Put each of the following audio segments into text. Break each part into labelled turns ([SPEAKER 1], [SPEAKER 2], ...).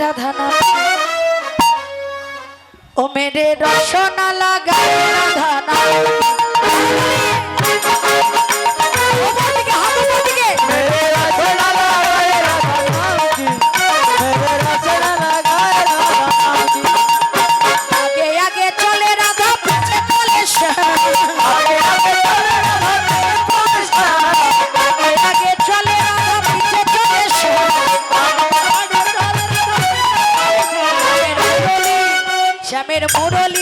[SPEAKER 1] রাধানা ও মেরে রসনা মুরলি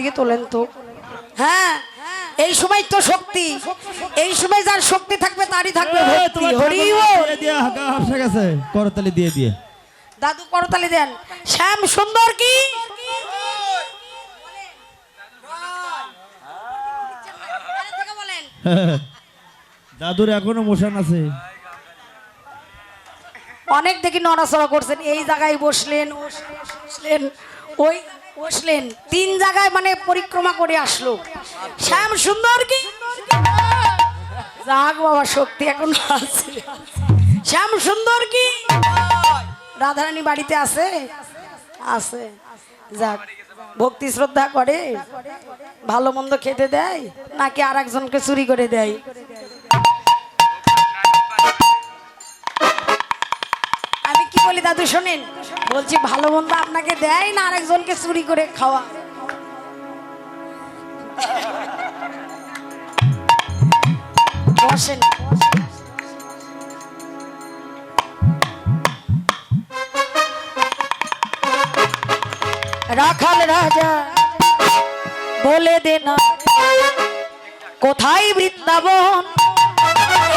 [SPEAKER 1] দিকে তোলেন তো। হ্যাঁ এই সময় তো শক্তি। এই সময় যার শক্তি থাকবে তারই থাকবে ভক্তি। হরি।
[SPEAKER 2] দিয়ে গেছে। করতালি দিয়ে দিয়ে।
[SPEAKER 1] দাদু করতালি দেন। শ্যাম সুন্দর কি?
[SPEAKER 2] দাদুর এখনও মোশন আছে।
[SPEAKER 1] অনেক দেখি নড়াচড়া করছেন। এই জায়গায় বসলেন বসলেন। ওই বসলেন। তিন জায়গায় মানে পরিক্রমা করে আসলো। শ্যাম সুন্দর কি? যাক বাবা, শক্তি এখন আছে। শ্যাম সুন্দর কি? রাধারানী বাড়িতে আছে? আছে। যাক, ভক্তি শ্রদ্ধা করে। ভালো মন্দ খেতে দেয়, নাকি আর একজনকে চুরি করে দেয়? বলি, দাদু শোনেন, বলছি, ভালো মন্দ আপনাকে দেয় না আরেকজনকে চুরি করে খাওয়া? বসেন। রাখাল রাজা, বলে দে না, কোথায় বৃন্দাবন?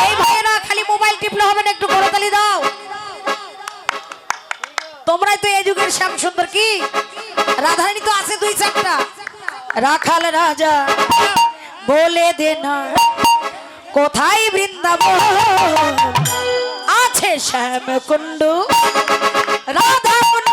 [SPEAKER 1] এই ভাইয়েরা খালি মোবাইল টিপলে হবে না, একটু করতালি দাও। তোমরাই তো এই যুগের শ্যাম সুন্দর কি? রাধারানী তো আছে দুই চারটা। রাখাল রাজা বলে দে না, কোথায় বৃন্দাবন? আছে শ্যাম কুন্ডু রাধা কুণ্ড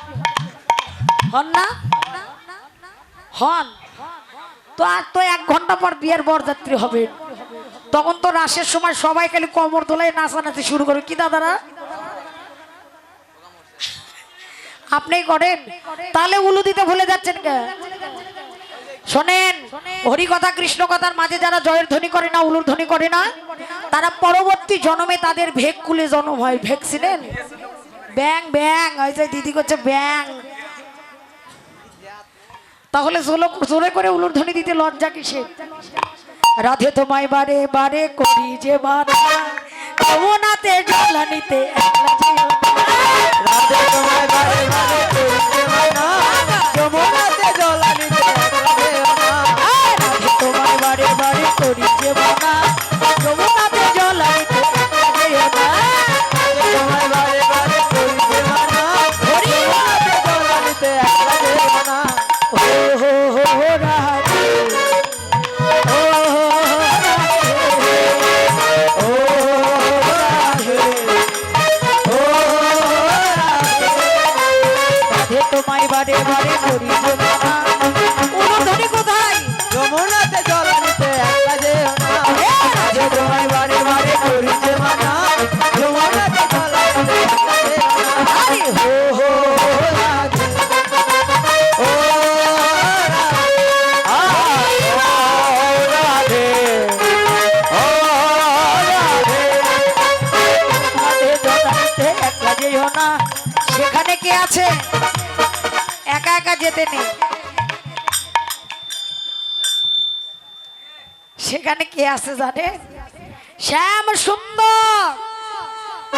[SPEAKER 1] হন না? হন। তো আর তো এক ঘণ্টা পর বিয়ের বরযাত্রী হবে। তখন তো রাসের সময় সবাই খালি কমর তোলায় নাচানাচি শুরু করে। কি দাদারা? আপনি করেন? তাহলে উলু দিতে ভুলে যাচ্ছেন কে? শোনেন হরি কথা কৃষ্ণ কথার মাঝে যারা জয়ের ধ্বনি করে না, উলুর ধ্বনি করে না, তারা পরবর্তী জন্মে তাদের ভেগ কুলে জন্ম হয়। ভেগ ব্যাং ব্যাং। ওই যে দিদি করছে ব্যাং। তাহলে জোরে করে উলুর ধ্বনি দিতে লজ্জা কিসে রাধে তোমায় বারে বারে করি যে বারে যমুনাতে
[SPEAKER 3] রাধে তোমায় বারে বারে
[SPEAKER 1] বারে বারে করি কোথায়?
[SPEAKER 3] যমুনাতে একলা যেও না। তোমায় বারে বারে মানা। যমুনাতে একলা যেও না।
[SPEAKER 1] আরে হো সেখানে কে আছে? একা একা যেতে নেই। সেখানে কে আছে জানে? শ্যাম সুন্দর।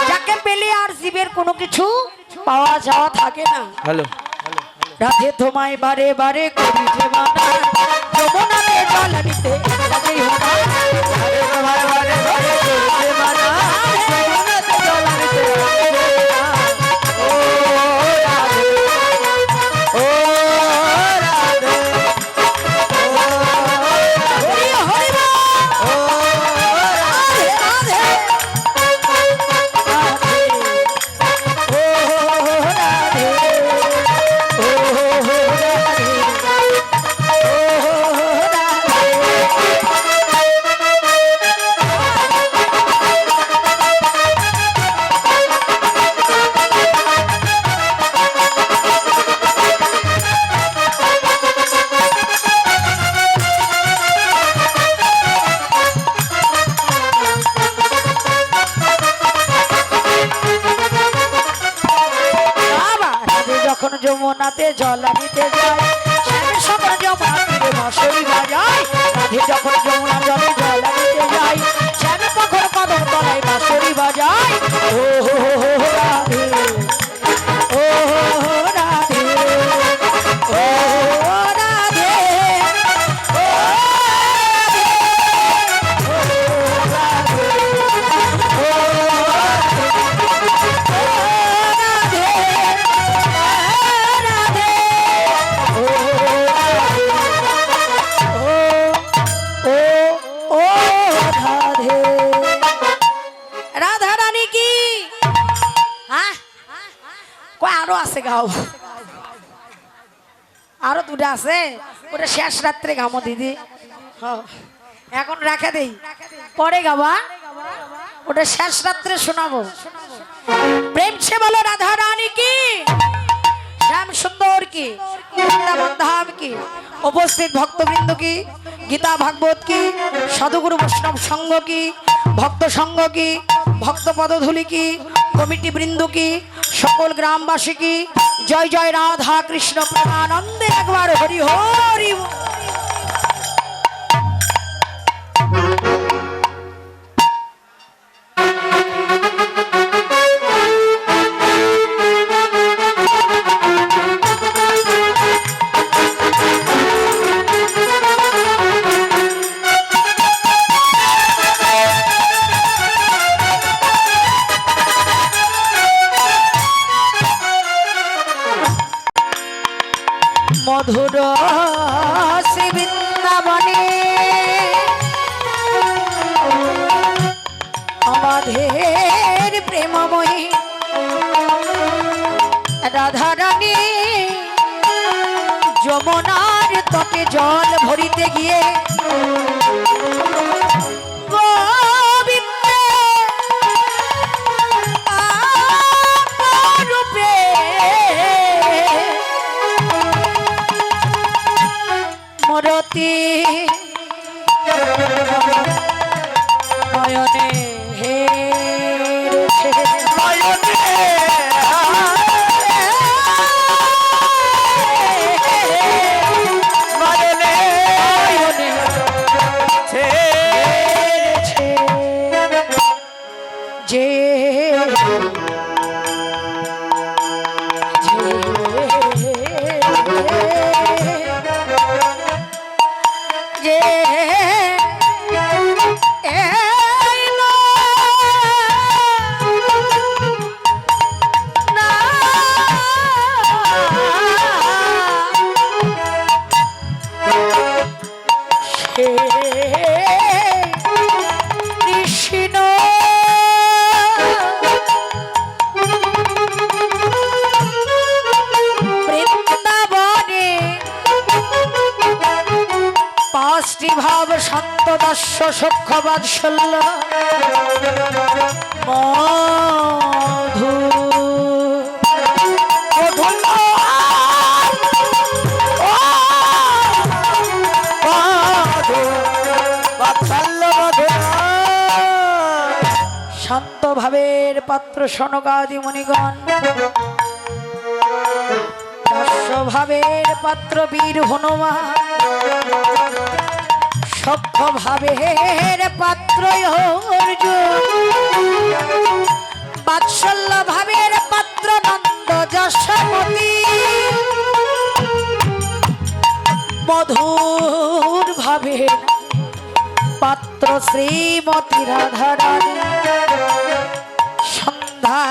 [SPEAKER 1] যাকে পেলে আর জীবের কোনো কিছু পাওয়া যাওয়া থাকে না।
[SPEAKER 3] হ্যালো।
[SPEAKER 1] রাধে তোমায় বারে বারে করি যে মানা। যমুনাতে জল নিতে
[SPEAKER 3] যমুনাতে
[SPEAKER 1] জল আনিতে যায়। শ্যামের সবার যখন বাজায় যখন আরও আছে গাও। আরও দুটা আছে। ওটা শেষ রাত্রে গামো, দিদি। হ্যাঁ। এখন রেখে দেই। পরে গাবা। ওটা শেষ রাত্রে শোনাবো। প্রেম সে বলো, রাধা রানী কি? শ্যাম সুন্দর কি? বৃন্দাবন কি? উপস্থিত ভক্তবৃন্দ কি? গীতা ভাগবত কি? সাধুগুরু বৈষ্ণব সঙ্গ কি? ভক্ত সঙ্গ কি? ভক্ত পদধূলি কি? কমিটি বৃন্দ কি? সকল গ্রামবাসী কি? জয় জয় রাধা কৃষ্ণ প্রেমানন্দে একবার হরি হরি রাধারানী যমুনার তটে জল ভরিতে গিয়ে মরতি যে ভাব সত্য দস্য সূক্ষ্ম বাৎসল্য মধু শান্ত ভাবের পাত্র সনকাদি মণিগণ ভাবের পাত্র বীর হনুমান। সভ্য ভাবের পাত্র অর্জুন। বাৎসল্য ভাবের পাত্র নন্দ যশোমতী মধুর ভাবের পাত্র শ্রীমতী রাধারানী। সন্ধ্যা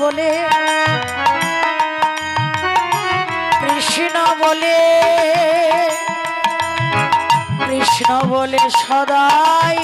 [SPEAKER 1] বলে কৃষ্ণ বলে কৃষ্ণ বলে সদাই